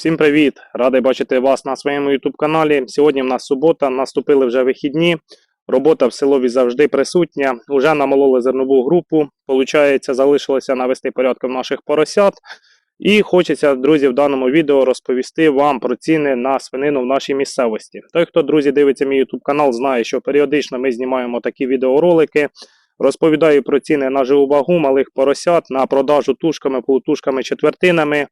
всім привіт! Радий бачити вас на своєму YouTube каналі. Сьогодні в нас субота, наступили вже вихідні. Робота в селові завжди присутня. Уже намололи зернову групу. Получається, залишилося навести порядком наших поросят. І хочеться, друзі, в даному відео розповісти вам про ціни на свинину в нашій місцевості. Той, хто, друзі, дивиться мій YouTube канал, знає, що періодично ми знімаємо такі відеоролики. Розповідаю про ціни на живу вагу малих поросят, на продажу тушками, полутушками, четвертинами.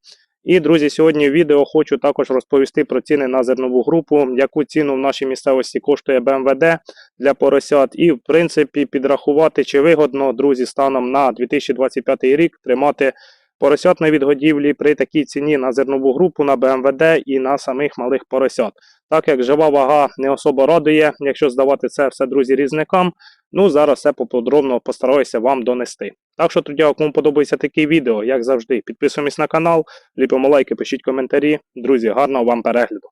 І, друзі, сьогодні в відео хочу також розповісти про ціни на зернову групу, яку ціну в нашій місцевості коштує БМВД для поросят, і, в принципі, підрахувати, чи вигодно, друзі, станом на 2025 рік тримати поросят на відгодівлі при такій ціні на зернову групу, на БМВД і на самих малих поросят. Так як жива вага не особо радує, якщо здавати це все, друзі, різникам, ну зараз все поподробно постараюся вам донести. Так що, тоді, кому подобається таке відео, як завжди, підписуємось на канал, ліпимо лайки, пишіть коментарі. Друзі, гарного вам перегляду.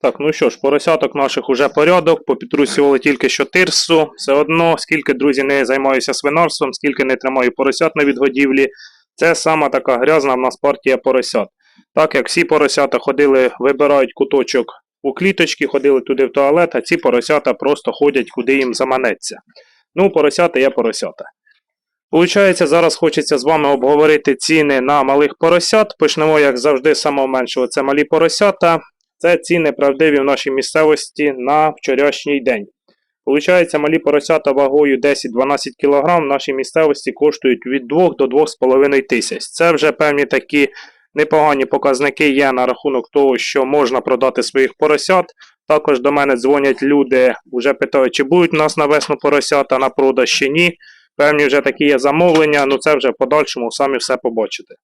Так, ну що ж, поросяток наших уже порядок, попітрусювали тільки що тирсу. Все одно, скільки, друзі, не займаюся свинарством, скільки не тримаю поросят на відгодівлі, це сама така грязна в нас партія поросят. Так як всі поросята ходили, вибирають куточок у кліточки, ходили туди в туалет, а ці поросята просто ходять, куди їм заманеться. Ну, поросята є поросята. Получається, зараз хочеться з вами обговорити ціни на малих поросят. Почнемо, як завжди, з самого меншого. Це малі поросята. Це ціни правдиві в нашій місцевості на вчорашній день. Получається, малі поросята вагою 10-12 кг в нашій місцевості коштують від 2 до 2,5 тисяч. Це вже певні такі непогані показники є на рахунок того, що можна продати своїх поросят. Також до мене дзвонять люди, вже питають, чи будуть у нас на весну поросята на продаж чи ні. Певні вже такі є замовлення, ну це вже в подальшому самі все побачите.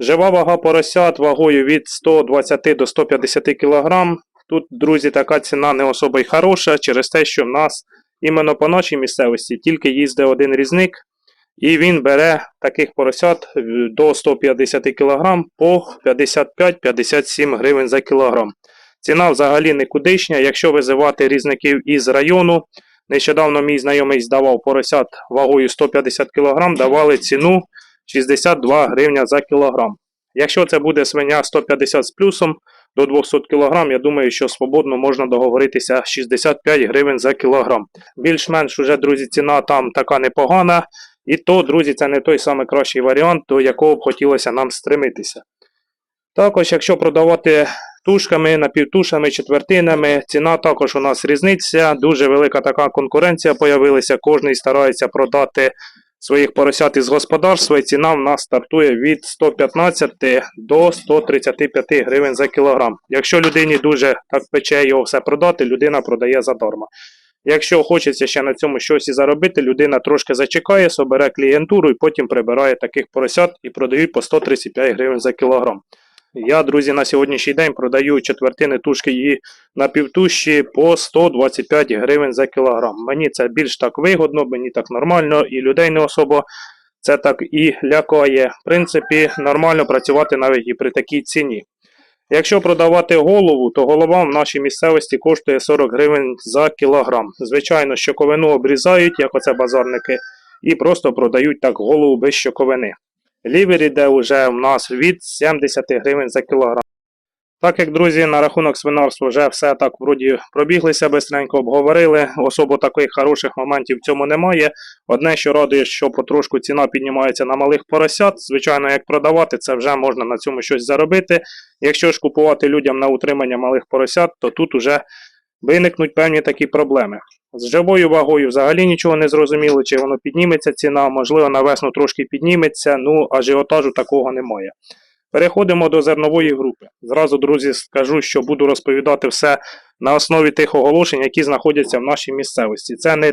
Жива вага поросят вагою від 120 до 150 кг. Тут, друзі, така ціна не особо й хороша через те, що в нас іменно по нашій місцевості тільки їздить один різник, і він бере таких поросят е, до 150 кг по 55-57 гривень за кілограм. Ціна взагалі никудишня. Якщо визивати різників із району, нещодавно мій знайомий здавав поросят вагою 150 кг, давали ціну 62 гривня за кілограм. Якщо це буде свиня 150 з плюсом до 200 кг, я думаю, що свободно можна договоритися 65 гривень за кілограм. Більш-менш уже, друзі, ціна там така непогана. І то, друзі, це не той самий кращий варіант, до якого б хотілося нам стремитися. Також, якщо продавати тушками, напівтушами, четвертинами, ціна також у нас різниця. Дуже велика така конкуренція появилася. Кожний старається продати своїх поросят із господарства. І ціна в нас стартує від 115 до 135 гривень за кілограм. Якщо людині дуже так пече його все продати, людина продає задарма. Якщо хочеться ще на цьому щось і заробити, людина трошки зачекає, собере клієнтуру і потім прибирає таких поросят і продають по 135 гривень за кілограм. Я, друзі, на сьогоднішній день продаю четвертини тушки і напівтуші по 125 гривень за кілограм. Мені це більш так вигодно, мені так нормально, і людей не особо це так і лякає. В принципі, нормально працювати навіть і при такій ціні. Якщо продавати голову, то голова в нашій місцевості коштує 40 гривень за кілограм. Звичайно, щоковину обрізають, як оце базарники, і просто продають так голову без щоковини. Лівер іде вже в нас від 70 гривень за кілограм. Так як, друзі, на рахунок свинарства вже все так вроді пробіглися, бистренько обговорили. Особо таких хороших моментів в цьому немає. Одне, що радує, що потрошку ціна піднімається на малих поросят. Звичайно, як продавати, це вже можна на цьому щось заробити. Якщо ж купувати людям на утримання малих поросят, то тут уже виникнуть певні такі проблеми. З живою вагою взагалі нічого не зрозуміло, чи воно підніметься ціна, можливо, на весну трошки підніметься, ну ажіотажу такого немає. Переходимо до зернової групи. Зразу, друзі, скажу, що буду розповідати все на основі тих оголошень, які знаходяться в нашій місцевості. Це не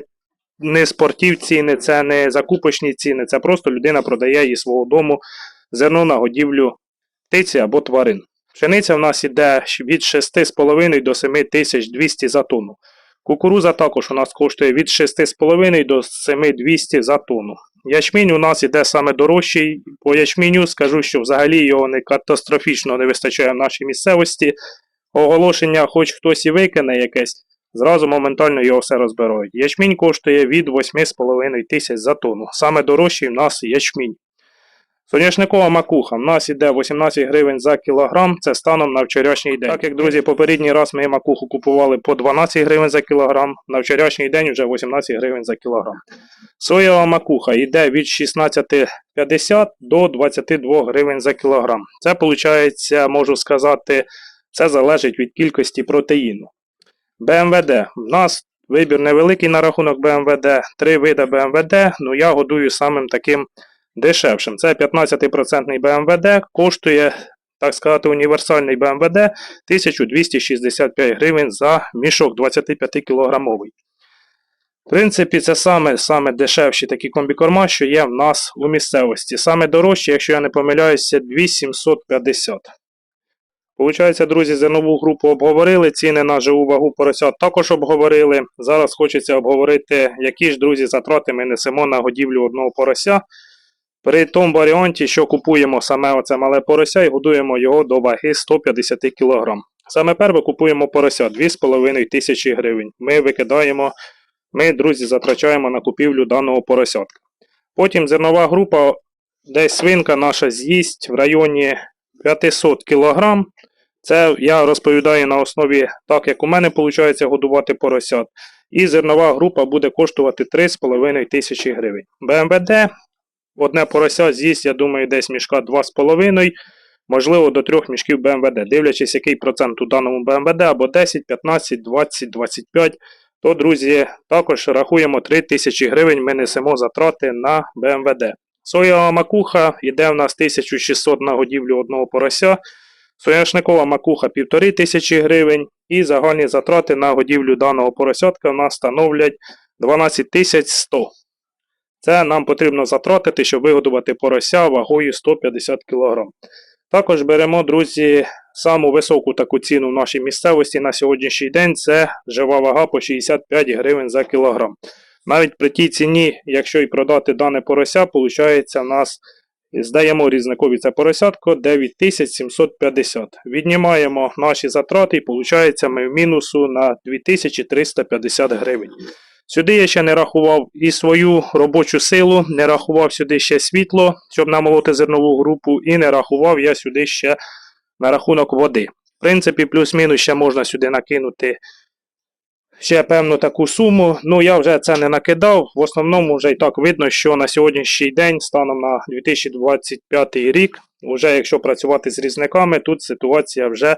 не спортів ціни, це не закупочні ціни, це просто людина продає із свого дому зерно на годівлю птиці або тварин. Пшениця в нас йде від 6,5 до 7200 за тонну. Кукуруза також у нас коштує від 6,5 до 7200 за тонну. Ячмінь у нас іде саме дорожчий. По ячміню скажу, що взагалі його не катастрофічно не вистачає в нашій місцевості. Оголошення, хоч хтось і викине якесь, зразу моментально його все розбирають. Ячмінь коштує від 8,5 тисяч за тонну. Саме дорожчий у нас ячмінь. Соняшникова макуха. В нас іде 18 гривень за кілограм. Це станом на вчорашній день. Так як, друзі, попередній раз ми макуху купували по 12 гривень за кілограм, на вчорашній день вже 18 гривень за кілограм. Соєва макуха йде від 16,50 до 22 гривень за кілограм. Це виходить, можу сказати, це залежить від кількості протеїну. БМВД. В нас вибір невеликий на рахунок БМВД. Три види БМВД. Ну я годую самим таким дешевшим. Це 15% БМВД, коштує, так сказати, універсальний БМВД 1265 гривень за мішок 25 кілограмовий. В принципі, це саме, саме дешевші такі комбікорма, що є в нас у місцевості. Саме дорожчі, якщо я не помиляюся, 2750. Получається, друзі, зернову групу обговорили, ціни на живу вагу поросят також обговорили. Зараз хочеться обговорити, які ж, друзі, затрати ми несемо на годівлю одного порося. При тому варіанті, що купуємо саме оце мале порося і годуємо його до ваги 150 кг. Саме перше купуємо порося 2,5 тисячі гривень. Ми викидаємо, ми, друзі, затрачаємо на купівлю даного поросятка. Потім зернова група, десь свинка наша з'їсть в районі 500 кг. Це я розповідаю на основі так, як у мене виходить годувати поросят. І зернова група буде коштувати 3,5 тисячі гривень. БМВД одне порося з'їсть, я думаю, десь мішка 2,5, можливо, до 3 мішків БМВД. Дивлячись, який процент у даному БМВД, або 10, 15, 20, 25, то, друзі, також рахуємо 3 тисячі гривень, ми несемо затрати на БМВД. Соєва макуха йде в нас 1600 на годівлю одного порося. Соняшникова макуха 1500 гривень. І загальні затрати на годівлю даного поросятка в нас становлять 12100. Це нам потрібно затратити, щоб вигодувати порося вагою 150 кг. Також беремо, друзі, саму високу таку ціну в нашій місцевості на сьогоднішній день це жива вага по 65 гривень за кілограм. Навіть при тій ціні, якщо і продати дане порося, виходить, у нас здаємо різникові це поросятко 9750. Віднімаємо наші затрати і виходить ми в мінусу на 2350 гривень. Сюди я ще не рахував і свою робочу силу, не рахував сюди ще світло, щоб намолоти зернову групу, і не рахував я сюди ще на рахунок води. В принципі, плюс-мінус ще можна сюди накинути ще певну таку суму. Ну, я вже це не накидав. В основному вже і так видно, що на сьогоднішній день, станом на 2025 рік, вже якщо працювати з різниками, тут ситуація вже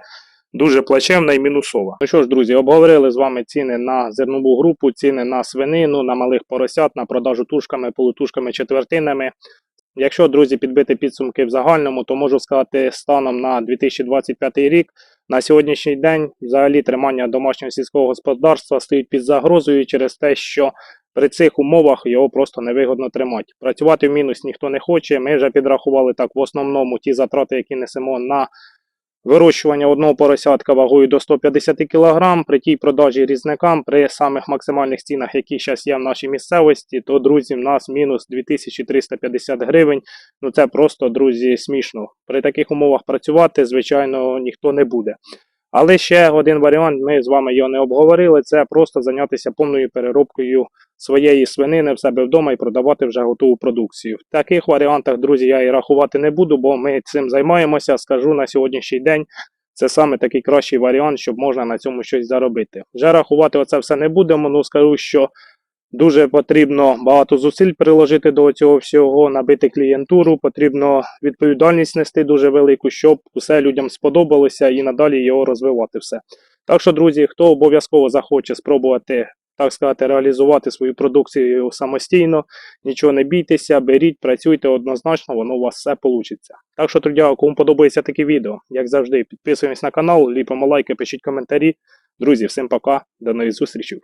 дуже плачевна і мінусова. Ну що ж, друзі, обговорили з вами ціни на зернову групу, ціни на свинину, на малих поросят, на продажу тушками, полутушками, четвертинами. Якщо, друзі, підбити підсумки в загальному, то можу сказати, станом на 2025 рік, на сьогоднішній день взагалі тримання домашнього сільського господарства стоїть під загрозою через те, що при цих умовах його просто невигодно тримати. Працювати в мінус ніхто не хоче. Ми вже підрахували так в основному ті затрати, які несемо на Вирощування одного поросятка вагою до 150 кг при тій продажі різникам при самих максимальних цінах, які зараз є в нашій місцевості, то, друзі, в нас мінус 2350 гривень. Ну це просто, друзі, смішно. При таких умовах працювати, звичайно, ніхто не буде. Але ще один варіант, ми з вами його не обговорили, це просто зайнятися повною переробкою своєї свинини в себе вдома і продавати вже готову продукцію. В таких варіантах, друзі, я і рахувати не буду, бо ми цим займаємося. Скажу на сьогоднішній день. Це саме такий кращий варіант, щоб можна на цьому щось заробити. Вже рахувати оце все не будемо. Ну скажу, що дуже потрібно багато зусиль приложити до цього всього, набити клієнтуру, потрібно відповідальність нести дуже велику, щоб усе людям сподобалося і надалі його розвивати все. Так що, друзі, хто обов'язково захоче спробувати так сказати, реалізувати свою продукцію самостійно. Нічого не бійтеся, беріть, працюйте однозначно, воно у вас все вийде. Так що, друзі, кому подобається таке відео, як завжди, підписуємось на канал, ліпимо лайки, пишіть коментарі. Друзі, всім пока, до нових зустрічей.